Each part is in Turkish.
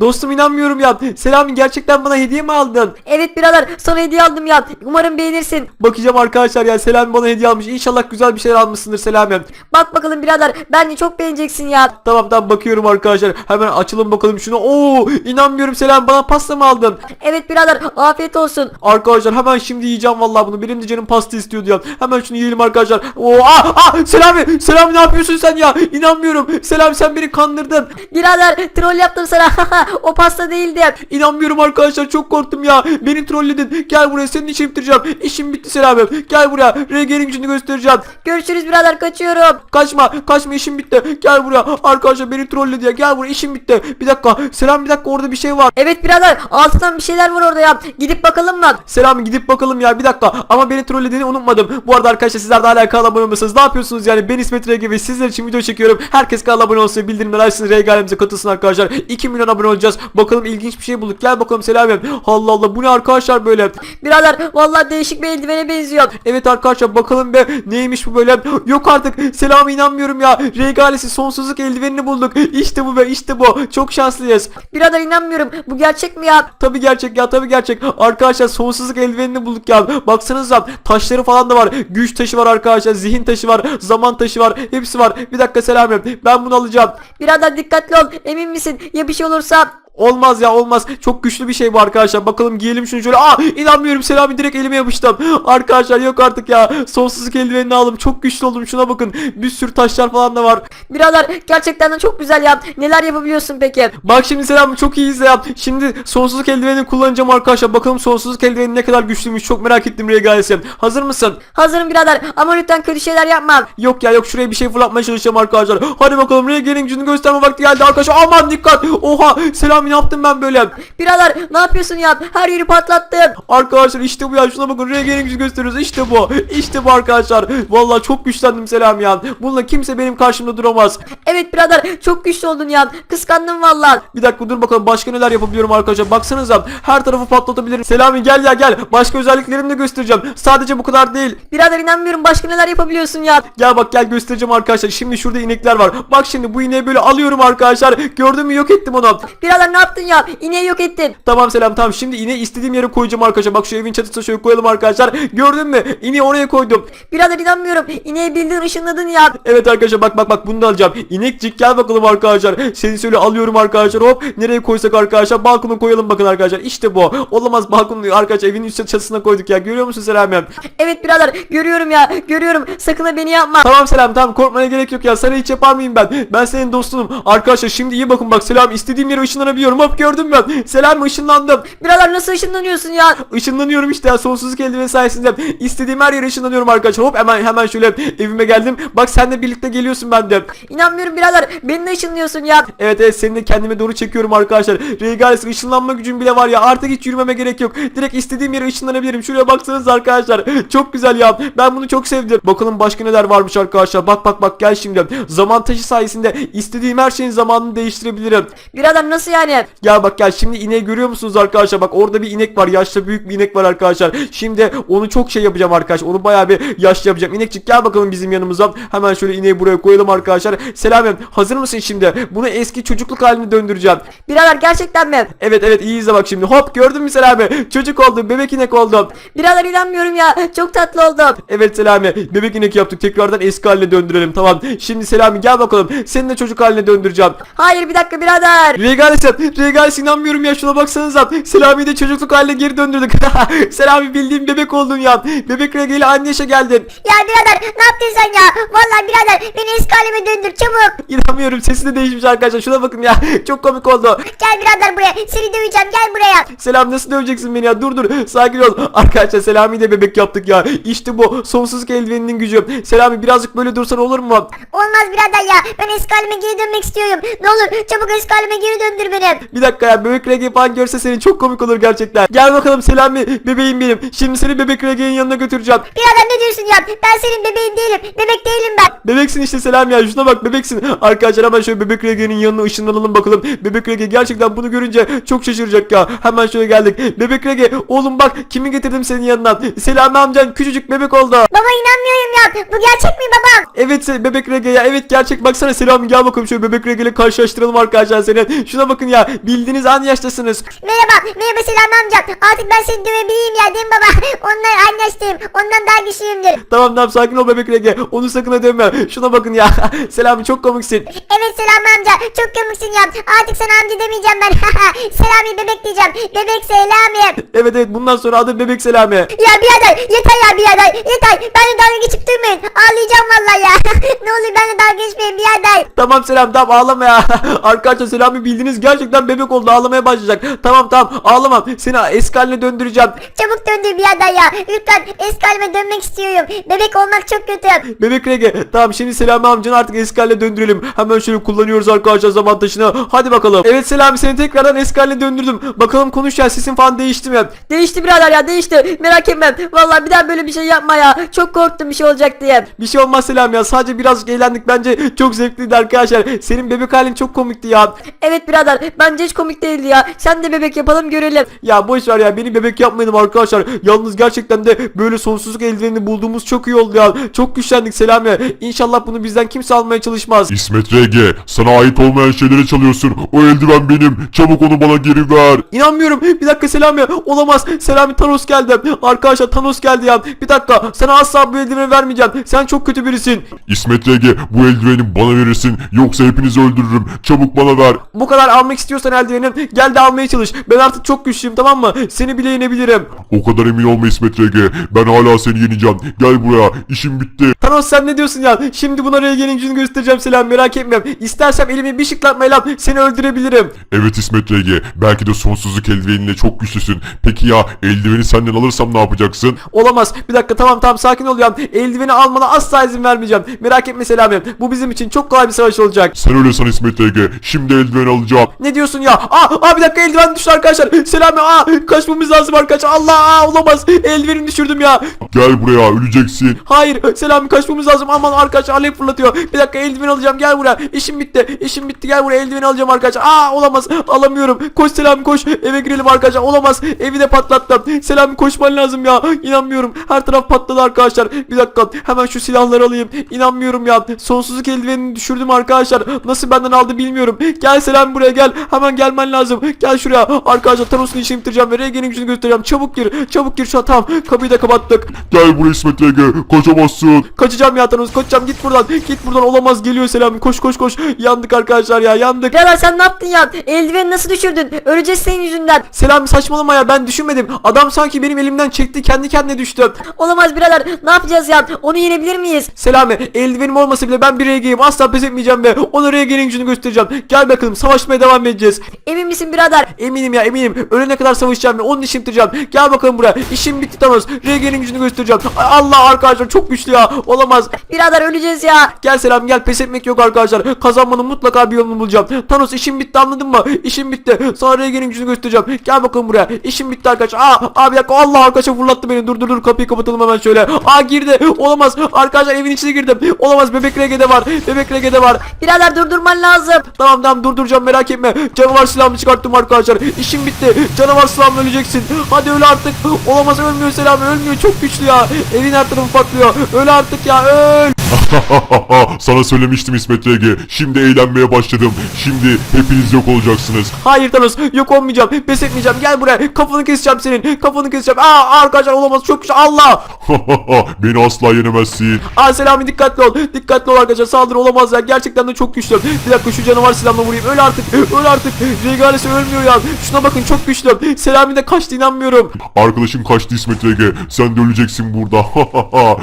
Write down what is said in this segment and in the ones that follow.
Dostum inanmıyorum ya. Selami gerçekten bana hediye mi aldın? Evet birader sana hediye aldım ya. Umarım beğenirsin. Bakacağım arkadaşlar ya Selami bana hediye almış. İnşallah güzel bir şeyler almışsındır Selami. Bak bakalım birader bence çok beğeneceksin ya. Tamam tamam bakıyorum arkadaşlar. Hemen açalım bakalım şunu. Oo inanmıyorum Selami bana pasta mı aldın? Evet birader afiyet olsun. Arkadaşlar hemen şimdi yiyeceğim vallahi bunu. Benim de canım pasta istiyordu ya. Hemen şunu yiyelim arkadaşlar. Oo ah ah Selami Selami ne yapıyorsun sen ya? İnanmıyorum. Selami sen beni kandırdın. Birader troll yaptım sana. o pasta değildi. İnanmıyorum arkadaşlar çok korktum ya. Beni trolledin. Gel buraya senin işini bitireceğim. İşim bitti Selami. Gel buraya. RG'nin gücünü göstereceğim. Görüşürüz birader kaçıyorum. Kaçma kaçma işim bitti. Gel buraya. Arkadaşlar beni trolledi ya. Gel buraya işim bitti. Bir dakika. Selam bir dakika orada bir şey var. Evet birader altından bir şeyler var orada ya. Gidip bakalım mı? Selam gidip bakalım ya bir dakika ama beni trollediğini unutmadım. Bu arada arkadaşlar sizler de hala kanala abone olmasanız ne yapıyorsunuz yani ben İsmet RG ve sizler için video çekiyorum. Herkes kanala abone olsun bildirimleri açsın RG ailemize katılsın arkadaşlar. 2 milyon abone olacağız. Bakalım ilginç bir şey bulduk. Gel bakalım Selam'ım. Allah Allah bu ne arkadaşlar böyle. Birader vallahi değişik bir eldivene benziyor. Evet arkadaşlar bakalım be neymiş bu böyle. Yok artık Selam'a inanmıyorum ya. RG ailesi sonsuzluk eldivenini bulduk. İşte bu be işte bu. Çok şanslıyız. Birader inanmıyorum. Bu gerçek mi ya? Tabi gerçek ya tabi gerçek. Arkadaşlar sonsuzluk eldivenini bulduk ya. Baksanıza taşları falan da var. Güç taşı var arkadaşlar. Zihin taşı var. Zaman taşı var. Hepsi var. Bir dakika selam yap. Ben bunu alacağım. Birader dikkatli ol. Emin misin? Ya bir şey olursa? し Olmaz ya olmaz. Çok güçlü bir şey bu arkadaşlar. Bakalım giyelim şunu şöyle. Aa inanmıyorum Selami direkt elime yapıştım. Arkadaşlar yok artık ya. Sonsuzluk eldivenini aldım. Çok güçlü oldum. Şuna bakın. Bir sürü taşlar falan da var. Birader gerçekten de çok güzel ya. Neler yapabiliyorsun peki? Bak şimdi Selam çok iyi izle. Şimdi sonsuzluk eldivenini kullanacağım arkadaşlar. Bakalım sonsuzluk eldiveni ne kadar güçlüymüş. Çok merak ettim Regalesi. Hazır mısın? Hazırım birader ama lütfen kötü şeyler yapma. Yok ya yok şuraya bir şey fırlatmaya çalışacağım arkadaşlar. Hadi bakalım Regal'in gücünü gösterme vakti geldi arkadaşlar. Aman dikkat. Oha Selami ne yaptım ben böyle? Birader ne yapıyorsun ya? Her yeri patlattın. Arkadaşlar işte bu ya şuna bakın Regal'in gücünü gösteriyoruz. İşte bu. İşte bu arkadaşlar. Vallahi çok güçlendim Selam ya. Bununla kimse benim karşımda duramaz. Evet birader çok güçlü oldun ya. Kıskandım vallahi. Bir dakika dur bakalım başka neler yapabiliyorum arkadaşlar. Baksanıza her tarafı patlatabilirim. Selami gel ya gel. Başka özelliklerimi de göstereceğim. Sadece bu kadar değil. Birader inanmıyorum başka neler yapabiliyorsun ya. Gel bak gel göstereceğim arkadaşlar. Şimdi şurada inekler var. Bak şimdi bu ineği böyle alıyorum arkadaşlar. Gördün mü yok ettim onu. Birader ne yaptın ya? İneği yok ettin. Tamam selam tamam. Şimdi ineği istediğim yere koyacağım arkadaşlar. Bak şu evin çatısına şöyle koyalım arkadaşlar. Gördün mü? İneği oraya koydum. Birader inanmıyorum. İneği bildiğin ışınladın ya. Evet arkadaşlar bak bak bak bunu da alacağım. İnekcik gel bakalım arkadaşlar. Seni şöyle alıyorum arkadaşlar. Hop nereye koysak arkadaşlar. Balkona koyalım bakın arkadaşlar. İşte bu. Olamaz balkonu arkadaşlar evin üst çatısına koyduk ya. Görüyor musun Selam Evet birader görüyorum ya. Görüyorum. Sakın ha beni yapma. Tamam Selam tamam korkmana gerek yok ya. Sana hiç yapar mıyım ben? Ben senin dostunum. Arkadaşlar şimdi iyi bakın bak Selam istediğim yere ışınlanabiliyorum. Hop gördün mü? Selam ışınlandım. Birader nasıl ışınlanıyorsun ya? Işınlanıyorum işte ya sonsuzluk eldiveni sayesinde. İstediğim her yere ışınlanıyorum arkadaşlar. Hop hemen hemen şöyle evime geldim. Bak sen de birlikte geliyorsun ben de. İnanmıyorum birader. Beni de ışınlıyorsun ya. Evet evet seni de kendime doğru çekiyorum arkadaşlar. Regalis ışınlanma gücüm bile var ya. Artık hiç yürümeme gerek yok. Direkt istediğim yere ışınlanabilirim. Şuraya baksanız arkadaşlar. Çok güzel ya. Ben bunu çok sevdim. Bakalım başka neler varmış arkadaşlar. Bak bak bak gel şimdi. Zaman taşı sayesinde istediğim her şeyin zamanını değiştirebilirim. Birader nasıl yani? Gel bak gel şimdi ineği görüyor musunuz arkadaşlar? Bak orada bir inek var. Yaşlı büyük bir inek var arkadaşlar. Şimdi onu çok şey yapacağım arkadaşlar. Onu bayağı bir yaşlı yapacağım. İnekçik gel bakalım bizim yanımıza. Hemen şöyle ineği buraya koyalım arkadaşlar. Selamem. Hazır mısın şimdi? Bunu eski çocukluk haline döndüreceğim. Birader gerçekten mi? Evet evet iyi izle bak şimdi. Hop gördün mü Selami? Çocuk oldum. Bebek inek oldum. Birader inanmıyorum ya. Çok tatlı oldum. Evet Selami. Bebek inek yaptık. Tekrardan eski haline döndürelim. Tamam. Şimdi Selami gel bakalım. Seni de çocuk haline döndüreceğim. Hayır bir dakika birader. Regalis Regalis inanmıyorum ya şuna baksanıza. Selami'yi de çocukluk haline geri döndürdük. Selami bildiğim bebek oldun ya. Bebek Regali anne yaşa geldin. Ya birader ne yaptın sen ya? Vallahi birader beni eski halime döndür çabuk. İnanmıyorum sesi de değişmiş arkadaşlar. Şuna bakın ya. Çok komik oldu. Gel birader buraya seni döveceğim gel buraya. Selam nasıl döveceksin beni ya? Dur dur. Sakin ol. Arkadaşlar Selami de bebek yaptık ya. İşte bu sonsuzluk eldiveninin gücü. Selami birazcık böyle dursan olur mu? Olmaz birader ya ben eski halime geri dönmek istiyorum. Ne olur çabuk eski halime geri döndür beni. Bir dakika ya bebek Regi falan görse seni çok komik olur gerçekten. Gel bakalım Selami bebeğim benim. Şimdi seni bebek Regi'nin yanına götüreceğim. Birader ne diyorsun ya? Ben senin bebeğin değilim. Bebek değilim ben. Bebeksin işte Selam ya şuna bak bebeksin. Arkadaşlar hemen şöyle bebek Regi'nin yanına ışınlanalım bakalım. Bebek Regi gerçekten bunu görünce çok şaşıracak ya. Hemen şöyle geldik. Bebek Regi oğlum bak kimi getirdim senin yanına. Selami amcan küçücük bebek oldu. Baba inanmıyorum ya. Bu gerçek mi babam? Evet bebek Regi ya evet gerçek baksana Selami gel bakalım şöyle bebek Regi ile karşılaştıralım arkadaşlar seni. Şuna bakın ya ya. Bildiğiniz an yaştasınız. Merhaba, merhaba Selami amca. Artık ben seni dövebileyim ya değil mi baba? Ondan aynı yaştayım. Ondan daha güçlüyümdür. Tamam tamam sakin ol bebek Rege. Onu sakın ha dövme. Şuna bakın ya. Selami çok komiksin. Evet Selami amca, çok komiksin ya. Artık sana amca demeyeceğim ben. Selami bebek diyeceğim. Bebek Selami. Evet evet bundan sonra adı bebek Selami. Ya birader, yeter ya birader, yeter. Benimle dalga geçip durmayın. Ağlayacağım vallahi ya. ne olur benimle dalga geçmeyin birader. Tamam Selam tamam ağlama ya. Arkadaşlar Selami bildiğiniz gerçekten bebek oldu ağlamaya başlayacak. Tamam tamam ağlamam. Seni eski haline döndüreceğim. Çabuk döndür birader ya. Lütfen eski halime dönmek istiyorum. Bebek olmak çok kötü. Bebek Rege tamam şimdi Selami amcanı artık eski haline döndürelim. Hemen şöyle kullanıyoruz arkadaşlar zaman taşını. Hadi bakalım. Evet Selami seni tekrardan eski haline döndürdüm. Bakalım konuş ya sesin falan değişti mi? Değişti birader ya değişti. Merak etme. Vallahi bir daha böyle bir şey yapma ya. Çok korktum bir şey olacak diye. Bir şey olmaz Selam ya sadece birazcık eğlendik bence çok zevkliydi arkadaşlar. Senin bebek halin çok komikti ya. Evet birader bence hiç komik değildi ya. Sen de bebek yapalım görelim. Ya boş ver ya beni bebek yapmayalım arkadaşlar. Yalnız gerçekten de böyle sonsuzluk eldivenini bulduğumuz çok iyi oldu ya. Çok güçlendik Selami. İnşallah bunu bizden kimse almaya çalışmaz. İsmet RG sana ait olmayan şeyleri çalıyorsun. O eldiven benim. Çabuk onu bana geri ver. İnanmıyorum. Bir dakika Selami. Olamaz. Selami Thanos geldi. Arkadaşlar Thanos geldi ya. Bir dakika. Sana asla bu eldiveni vermeyeceğim. Sen çok kötü birisin. İsmet RG bu eldiveni bana verirsin. Yoksa hepinizi öldürürüm. Çabuk bana ver. Bu kadar almak istiyorsan eldiveni gel de almaya çalış. Ben artık çok güçlüyüm tamam mı? Seni bile yenebilirim. O kadar emin olma İsmet RG. Ben hala seni yeneceğim. Gel buraya. İşim bitti. Thanos sen ne diyorsun ya? Şimdi buna Regen'in gücünü göstereceğim Selam merak etme. İstersem elimi bir şıklatmayla seni öldürebilirim. Evet İsmet RG. Belki de sonsuzluk eldiveniyle çok güçlüsün. Peki ya eldiveni senden alırsam ne yapacaksın? Olamaz. Bir dakika tamam tamam sakin ol ya. Eldiveni almana asla izin vermeyeceğim. Merak etme Selami. Bu bizim için çok kolay bir savaş olacak. Sen öyle san İsmet RG. Şimdi eldiveni alacağım. Ne diyorsun ya? Aa, aa bir dakika eldiven düştü arkadaşlar. Selami aa kaçmamız lazım arkadaşlar. Allah aa, olamaz. Eldiveni düşürdüm ya. Gel buraya öleceksin. Hayır Selami kaçmamız lazım. Aman arkadaşlar alev fırlatıyor. Bir dakika eldiven alacağım. Gel buraya. İşim bitti. İşim bitti. Gel buraya eldiveni alacağım arkadaşlar. Aa olamaz. Alamıyorum. Koş Selami koş. Eve girelim arkadaşlar. Olamaz. Evi de patlattım. Selami koşman lazım ya. İnanmıyorum. Her taraf patladı arkadaşlar. Bir dakika. Hemen şu silahları alayım. İnanmıyorum ya. Sonsuzluk eldivenini düşürdüm arkadaşlar. Nasıl benden aldı bilmiyorum. Gel Selami buraya gel. Hemen gelmen lazım. Gel şuraya. Arkadaşlar Thanos'un işini bitireceğim ve Regen'in gücünü göstereceğim. Çabuk gir. Çabuk gir şu an. Tamam. Kapıyı da kapattık. Gel buraya İsmet RG. Kaçamazsın. Kaçacağım ya Thanos kaçacağım git buradan git buradan olamaz geliyor Selami koş koş koş yandık arkadaşlar ya yandık Birader sen ne yaptın ya? Eldiveni nasıl düşürdün? Öleceğiz senin yüzünden. Selami saçmalama ya ben düşünmedim adam sanki benim elimden çekti kendi kendine düştü Olamaz birader. Ne yapacağız ya? Onu yenebilir miyiz? Selami eldivenim olmasa bile ben bir RG'yim asla pes etmeyeceğim ve ona RG'nin gücünü göstereceğim gel bakalım savaşmaya devam edeceğiz Emin misin birader? Eminim ya eminim ölene kadar savaşacağım ve onun işini bitireceğim gel bakalım buraya işim bitti Thanos RG'nin gücünü göstereceğim Ay, Allah arkadaşlar çok güçlü ya olamaz Birader öleceğiz ya. Gel selam gel pes etmek yok arkadaşlar. Kazanmanın mutlaka bir yolunu bulacağım. Thanos işim bitti anladın mı? İşim bitti. Sana Regen'in gücünü göstereceğim. Gel bakalım buraya. İşim bitti arkadaşlar. Aa, bir dakika Allah arkadaşlar fırlattı beni. Dur dur dur kapıyı kapatalım hemen şöyle. Aa girdi. Olamaz. Arkadaşlar evin içine girdim. Olamaz bebek Rege'de var. Bebek Rege'de var. Birader durdurman lazım. Tamam tamam durduracağım merak etme. Canavar silahımı çıkarttım arkadaşlar. İşim bitti. Canavar silahımla öleceksin. Hadi öl artık. Olamaz ölmüyor selam ölmüyor. Çok güçlü ya. Evin her tarafı patlıyor. Öl artık ya öl. Sana söylemiştim İsmet RG. Şimdi eğlenmeye başladım. Şimdi hepiniz yok olacaksınız. Hayır Thanos yok olmayacağım. Pes etmeyeceğim. Gel buraya. Kafanı keseceğim senin. Kafanı keseceğim. Aa arkadaşlar olamaz. Çok güçlü. Allah. Beni asla yenemezsin. Aa Selami dikkatli ol. Dikkatli ol arkadaşlar. Saldırı olamaz ya. Gerçekten de çok güçlü. Bir dakika şu canavar silahla vurayım. Öl artık. Öl artık. Regalesi ölmüyor ya. Şuna bakın çok güçlü. Selami de kaçtı inanmıyorum. Arkadaşın kaçtı İsmet RG. Sen de öleceksin burada.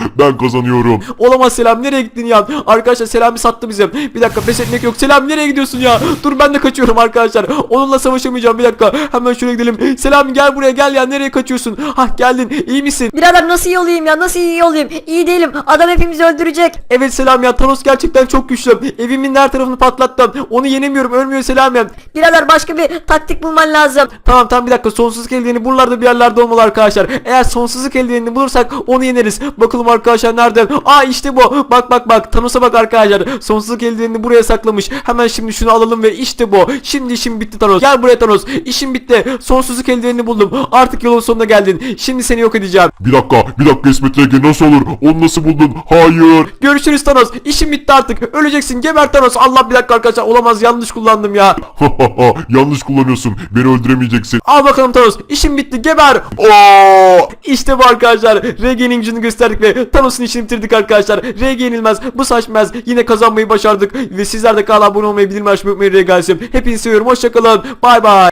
ben kazanıyorum. Olamaz Selam nereye gittin ya? Arkadaşlar Selami sattı bizi. Bir dakika pes etmek yok. Selam nereye gidiyorsun ya? Dur ben de kaçıyorum arkadaşlar. Onunla savaşamayacağım bir dakika. Hemen şuraya gidelim. Selami gel buraya gel ya. Nereye kaçıyorsun? Hah geldin. İyi misin? Birader nasıl iyi olayım ya? Nasıl iyi olayım? İyi değilim. Adam hepimizi öldürecek. Evet Selam ya. Thanos gerçekten çok güçlü. Evimin her tarafını patlattım. Onu yenemiyorum. Ölmüyor Selam ya. Birader başka bir taktik bulman lazım. Tamam tamam bir dakika. Sonsuzluk eldiveni buralarda bir yerlerde olmalı arkadaşlar. Eğer sonsuzluk eldivenini bulursak onu yeneriz. Bakalım arkadaşlar nerede? Aa işte bu. Bak bak bak Thanos'a bak arkadaşlar. Sonsuzluk eldivenini buraya saklamış. Hemen şimdi şunu alalım ve işte bu. Şimdi işim bitti Thanos. Gel buraya Thanos. İşim bitti. Sonsuzluk eldivenini buldum. Artık yolun sonuna geldin. Şimdi seni yok edeceğim. Bir dakika bir dakika İsmet Ege nasıl olur? Onu nasıl buldun? Hayır. Görüşürüz Thanos. İşim bitti artık. Öleceksin. Geber Thanos. Allah bir dakika arkadaşlar. Olamaz. Yanlış kullandım ya. Yanlış kullanıyorsun. Beni öldüremeyeceksin. Al bakalım Thanos. İşim bitti. Geber. Aa! İşte bu arkadaşlar. RG'nin gücünü gösterdik ve Thanos'un işini bitirdik arkadaşlar. RG yenilmez. Bu saçmaz. Yine kazanmayı başardık. Ve sizler de kanala abone olmayı bildirmeyi açmayı unutmayın RG Hepinizi seviyorum. Hoşçakalın. Bay bay.